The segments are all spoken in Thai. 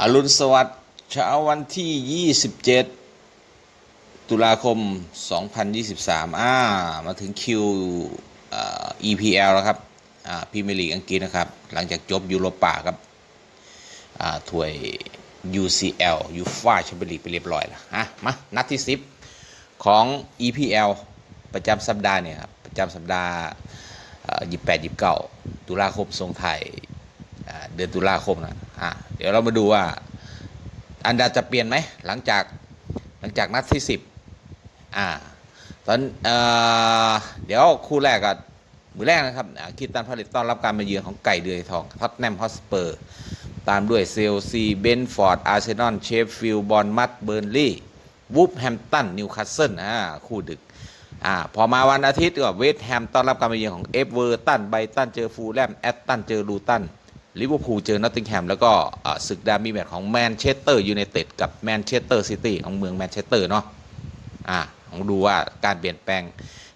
อรุณสวัสดิ์เช้าวันที่ 27 ตุลาคม 2023 อ่า มาถึงคิวเอ่อ EPL แล้วครับ อ่าพรีเมียร์ลีกอังกฤษนะครับ หลังจากจบยูโรป่าครับ อ่าถ้วย UCL ยูฟ่าแชมเปี้ยนลีกไปเรียบร้อยแล้วอะมา นัดที่ 10 ของ EPL ประจำสัปดาห์เนี่ยครับ ประจำสัปดาห์ยี่แปดยี่เก้าตุลาคมทรงไทยเดือนตุลาคมนะอ่า เดี๋ยวเรามาดูว่า อันดาจะเปลี่ยนไหมหลังจากหลังจากนัดที่สิบอ่าตอนเอ่อเดี๋ยวคู่แรกก็มือแรกนะครับคิดตันผลิตต้อนรับการมาเยือนของไก่เดือยทองท็อตแนมฮอสเปอร์ ตามด้วยเซลซีเบนฟอร์ด อาร์เซนอลเชฟฟิลด์บอลมัดเบอร์นลีย์วูฟแฮมตันนิวคาสเซิลอ่าคู่ดึกอ่าพอมาวันอาทิตย์ก็เวสต์แฮมต้อนรับการมาเยือนของเอฟเวอร์ตันไบตันเจอฟูลแลมแอตตันเจอลูตันลิเวอร์พูลเจอนอตติงแฮมแล้วก็อ ศึกดาร์บี้แมตช์ของแมนเชสเตอร์ยูไนเต็ดกับแมนเชสเตอร์ซิตี้ของเมืองแมนเชสเตอร์เนาะอ่าลองดูว่าการเปลี่ยนแปลง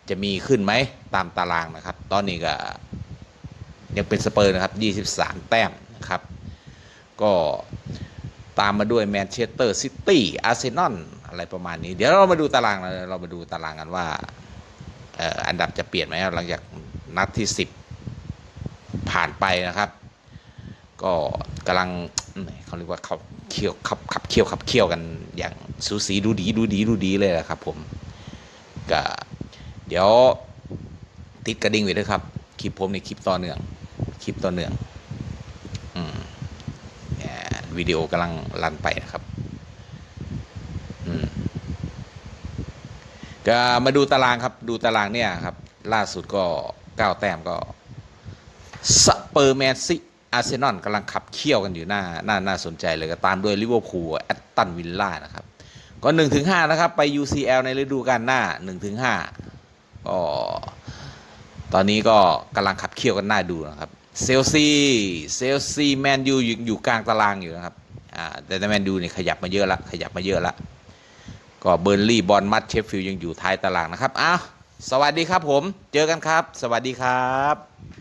จะมีขึ้นไหมตามตารางนะครับ ตอนนี้ก็ยังเป็นสเปอร์นะครับ 23 แต้มนะครับ ก็ตามมาด้วยแมนเชสเตอร์ซิตี้อาร์เซนอลอะไรประมาณนี้ เดี๋ยวเรามาดูตารางเรามาดูตารางกันว่าอันดับจะเปลี่ยนไหมหลังจากนัดที่ 10 ผ่านไปนะครับ ก็กำลัง เขาเรียกว่าเขาเคี่ยวขับขับเคี่ยวขับเคี่ยวกันอย่างสูสีดูดีดูดีดูดีเลยนะครับผมก็เดี๋ยวติดกระดิ่งไว้ด้วยครับคลิปผมในคลิปต่อเนื่องคลิปต่อเนื่องอืมเนี่ยวิดีโอกำลังรันไปนะครับอืมก็มาดูตารางครับ ดูตารางเนี่ยครับ ล่าสุดก็เก้าแต้มก็สเปอร์แมนซิ อาร์เซนอลกำลังขับเคี่ยวกันอยู่หน้าน่าน่าสนใจเลยก็ตามด้วยลิเวอร์พูลแอตตันวิลล่านะครับ ก็1นถึงหนะครับ ไป UCL ในฤดูกาลหน้า1ถึงห้าก็ตอนนี้ก็กำลังขับเคี่ยวกันหน้าดูนะครับเซลซีเซลซีแมนยูอยู่อยู่กลางตารางอยู่นะครับอ่าแต่แมนยูเนี่ยขยับมาเยอะละขยับมาเยอะละก็เบอร์ลี่บอลมัดเชฟฟิลด์ยังอยู่ท้ายตารางนะครับอ้าวสวัสดีครับผม เจอกันครับ สวัสดีครับ